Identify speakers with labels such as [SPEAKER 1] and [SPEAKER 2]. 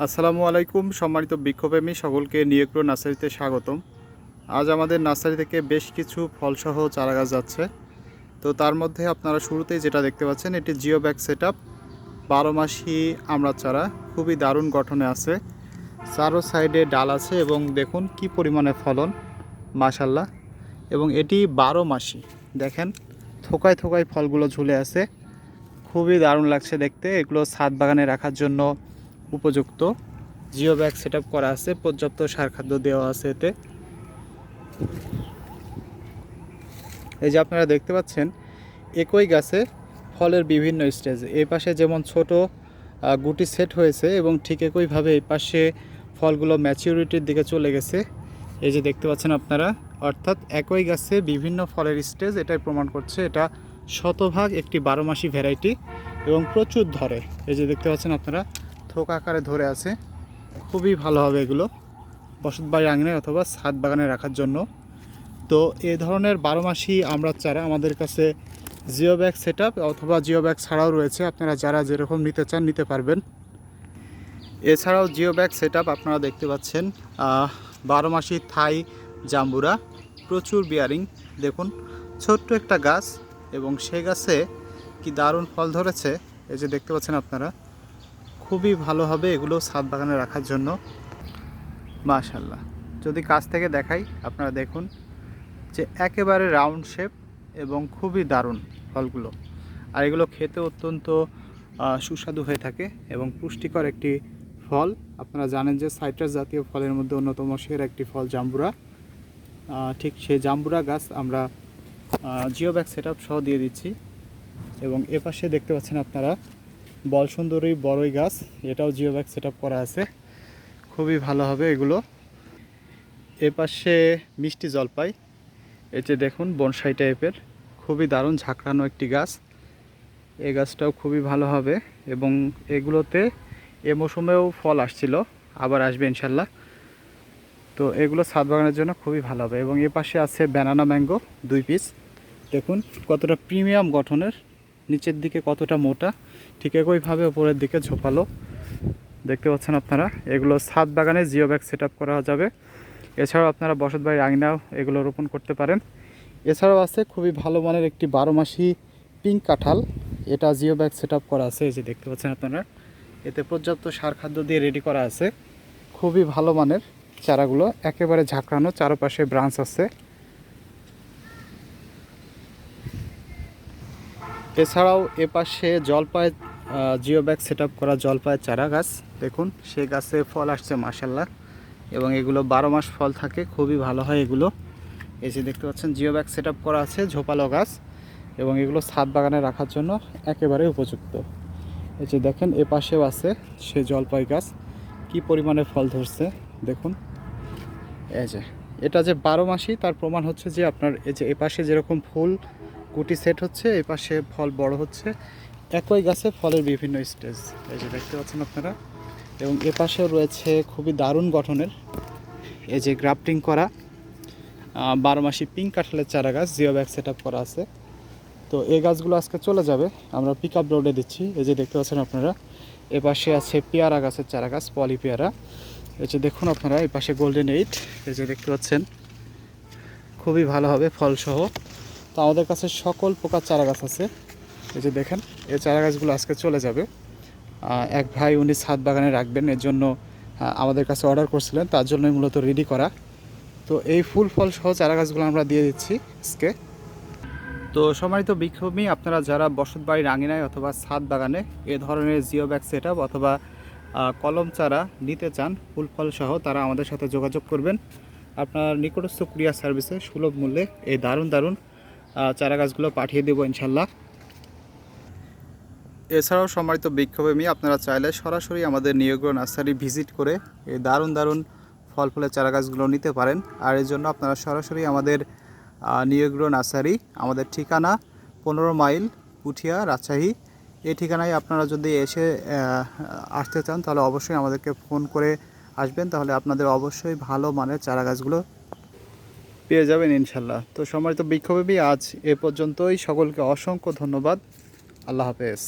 [SPEAKER 1] আসসালামু আলাইকুম, সম্মানিত বৃক্ষপ্রেমী সকলকে নিয়োগ্র নার্সারিতে স্বাগতম। আজ আমাদের নার্সারি থেকে বেশ কিছু ফলসহ চারা গাছ যাচ্ছে। তো তার মধ্যে আপনারা শুরুতেই যেটা দেখতে পাচ্ছেন, এটি জিও ব্যাগ সেট আপ বারো মাসি আমরা চারা, খুবই দারুণ গঠনে আছে। চারো সাইডে ডাল আছে এবং দেখুন কি পরিমাণে ফলন মাশাল্লাহ এবং এটি বারো মাসি, দেখেন, থোকায় থোকায় ফলগুলো ঝুলে আছে। খুবই দারুণ লাগছে দেখতে, এগুলো ছাদ বাগানে রাখার জন্য উপযুক্ত। জিও ব্যাগ সেট করা আছে, পর্যাপ্ত সার খাদ্য দেওয়া আছে এতে। এই যে আপনারা দেখতে পাচ্ছেন, একই গাছে ফলের বিভিন্ন স্টেজ। এই পাশে যেমন ছোট গুটি সেট হয়েছে এবং ঠিক একইভাবে এই পাশে ফলগুলো ম্যাচিউরিটির দিকে চলে গেছে। এই যে দেখতে পাচ্ছেন আপনারা, অর্থাৎ একই গাছে বিভিন্ন ফলের স্টেজ, এটাই প্রমাণ করছে এটা শতভাগ একটি বারো মাসি ভ্যারাইটি এবং প্রচুর ধরে। এই যে দেখতে পাচ্ছেন আপনারা থোক আকারে ধরে আছে। খুবই ভালো হবে এগুলো। বসত বাড়ি আঙিনায় অথবা ছাদ বাগানে রাখার জন্য। তো এ ধরনের বারো মাসি আমরা চারা আমাদের কাছে জিও ব্যাগ সেট অথবা জিও ব্যাগ ছাড়াও রয়েছে। আপনারা যারা যেরকম নিতে চান নিতে পারবেন। এছাড়াও জিও ব্যাগ সেট আপনারা দেখতে পাচ্ছেন বারো মাসি থাই জাম্বুরা। প্রচুর বিয়ারিং দেখুন, ছোট্ট একটা গাছ এবং সেই গাছে কি দারুণ ফল ধরেছে। এই যে দেখতে পাচ্ছেন আপনারা। খুবই ভালো হবে এগুলো ছাদ বাগানে রাখার জন্য। মাশাল্লাহ যদি কাছ থেকে দেখাই, আপনারা দেখুন যে একেবারে রাউন্ড শেপ এবং খুবই দারুণ ফলগুলো। আর এগুলো খেতে অত্যন্ত সুস্বাদু হয়ে থাকে এবং পুষ্টিকর একটি ফল। আপনারা জানেন যে সাইট্রাস জাতীয় ফলের মধ্যে অন্যতম সের একটি ফল জাম্বুরা। ঠিক সেই জাম্বুরা গাছ আমরা জিও ব্যাগ সেট সহ দিয়ে দিচ্ছি। এবং এ পাশে দেখতে পাচ্ছেন আপনারা বল সুন্দরী, বড়ই গাছ। এটাও জিও ব্যাগ সেট করা আছে। খুবই ভালো হবে এগুলো। এ পাশে মিষ্টি জলপাই। যে দেখুন, বনসাই টাইপের। খুবই দারুণ ঝাঁকড়ানো একটি গাছ। এ গাছটাও খুবই ভালো হবে এবং এগুলোতে এ মৌসুমেও ফল আসছিল। আবার আসবে ইনশাল্লাহ। তো এগুলো ছাদ বাগানের জন্য খুবই ভালো হবে। এবং এ পাশে আছে ব্যানানা ম্যাঙ্গো দুই পিস দেখুন, কতটা প্রিমিয়াম গঠনের। নিচের দিকে কতটা মোটা, ঠিক একইভাবে উপরের দিকে ঝোপালো। দেখতে পাচ্ছেন আপনারা, এগুলো ছাদ বাগানে জিও ব্যাগ সেট করা যাবে। এছাড়াও আপনারা বসত বাড়ির আঙিনাও এগুলো রোপণ করতে পারেন। এছাড়াও আছে খুবই ভালো মানের একটি বারো মাসি পিঙ্ক কাঁঠাল। এটা জিও ব্যাগ সেট করা আছে, এই যে দেখতে পাচ্ছেন আপনারা। এতে পর্যাপ্ত সার খাদ্য দিয়ে রেডি করা আছে। খুবই ভালো মানের চারাগুলো, একেবারে ঝাঁকড়ানো, চারপাশে ব্রাঞ্চ আছে। এছাড়াও এপাশে জলপাই জিও ব্যাগ সেট করা জলপাইয়ের চারা গাছ। দেখুন, সে গাছে ফল আসছে মাসাল্লাহ এবং এগুলো বারো মাস ফল থাকে, খুবই ভালো হয় এগুলো। এই যে দেখতে পাচ্ছেন জিও ব্যাগ সেট করা আছে, ঝোপালো গাছ। এবং এগুলো ছাদ বাগানে রাখার জন্য একেবারে উপযুক্ত। এই যে দেখেন এ পাশেও আছে সে জলপাই গাছ। কি পরিমাণে ফল ধরছে, দেখুন। এই যে, এটা যে বারো মাসই, তার প্রমাণ হচ্ছে যে আপনার এই যে এপাশে যেরকম ফুল গুটি সেট হচ্ছে, এই পাশে ফল বড় হচ্ছে। একই গাছে ফলের বিভিন্ন স্টেজ। এই যে দেখতে পাচ্ছেন আপনারা। এবং এ পাশেও রয়েছে খুবই দারুণ গঠনের এই যে গ্রাফটিং করা বারো মাসি পিঙ্ক কাঁঠালের চারা গাছ, জিও ব্যাগ সেট করা আছে। তো এই গাছগুলো আজকে চলে যাবে। আমরা পিক আপ রোডে দিচ্ছি। এই যে দেখতে পাচ্ছেন আপনারা, এ পাশে আছে পেয়ারা গাছের চারা গাছ, পলি পেয়ারা। এই যে দেখুন আপনারা, এই পাশে গোল্ডেন এইট এই যে দেখতে পাচ্ছেন, খুবই ভালো হবে ফলসহ। তো আমাদের কাছে সকল প্রকার চারা গাছ আছে। এই যে দেখেন, এই চারা গাছগুলো আজকে চলে যাবে। এক ভাই উনি ছাদ বাগানে রাখবেন, এর জন্য আমাদের কাছে অর্ডার করছিলেন, তার জন্যই মূলত রেডি করা। তো এই ফুল ফল সহ চারা গাছগুলো আমরা দিয়ে দিচ্ছি আজকে। তো সম্মানিত বিক্ষোভী আপনারা যারা বসত বাড়ির আঙিনায় অথবা ছাদ বাগানে এ ধরনের জিও ব্যাগ সেট অথবা কলম চারা নিতে চান, ফুল ফল সহ তারা আমাদের সাথে যোগাযোগ করবেন। আপনার নিকটস্থ কুরিয়ার সার্ভিসে সুলভ মূল্যে এই দারুণ দারুণ চারা গাছগুলো পাঠিয়ে দেবো ইনশাল্লাহ। এছাড়াও সম্মানিত বিক্ষোভেমী আপনারা চাইলে সরাসরি আমাদের নিয়োগ্র নার্সারি ভিজিট করে এই দারুণ দারুণ ফল ফুলের চারা গাছগুলো নিতে পারেন। আর এর জন্য আপনারা সরাসরি আমাদের আহ, নিয়োগ্র নার্সারি আমাদের ঠিকানা পনেরো মাইল পুঠিয়া রাজশাহী। এই ঠিকানায় আপনারা যদি এসে আসতে চান তাহলে অবশ্যই আমাদেরকে ফোন করে আসবেন। তাহলে আপনাদের অবশ্যই ভালো মানের চারা গাছগুলো পেয়ে যাবেন ইনশাল্লাহ। তো সময় তো বিক্ষোভী, আজ এ পর্যন্তই। সকলকে অসংখ্য ধন্যবাদ। আল্লাহ হাফেজ।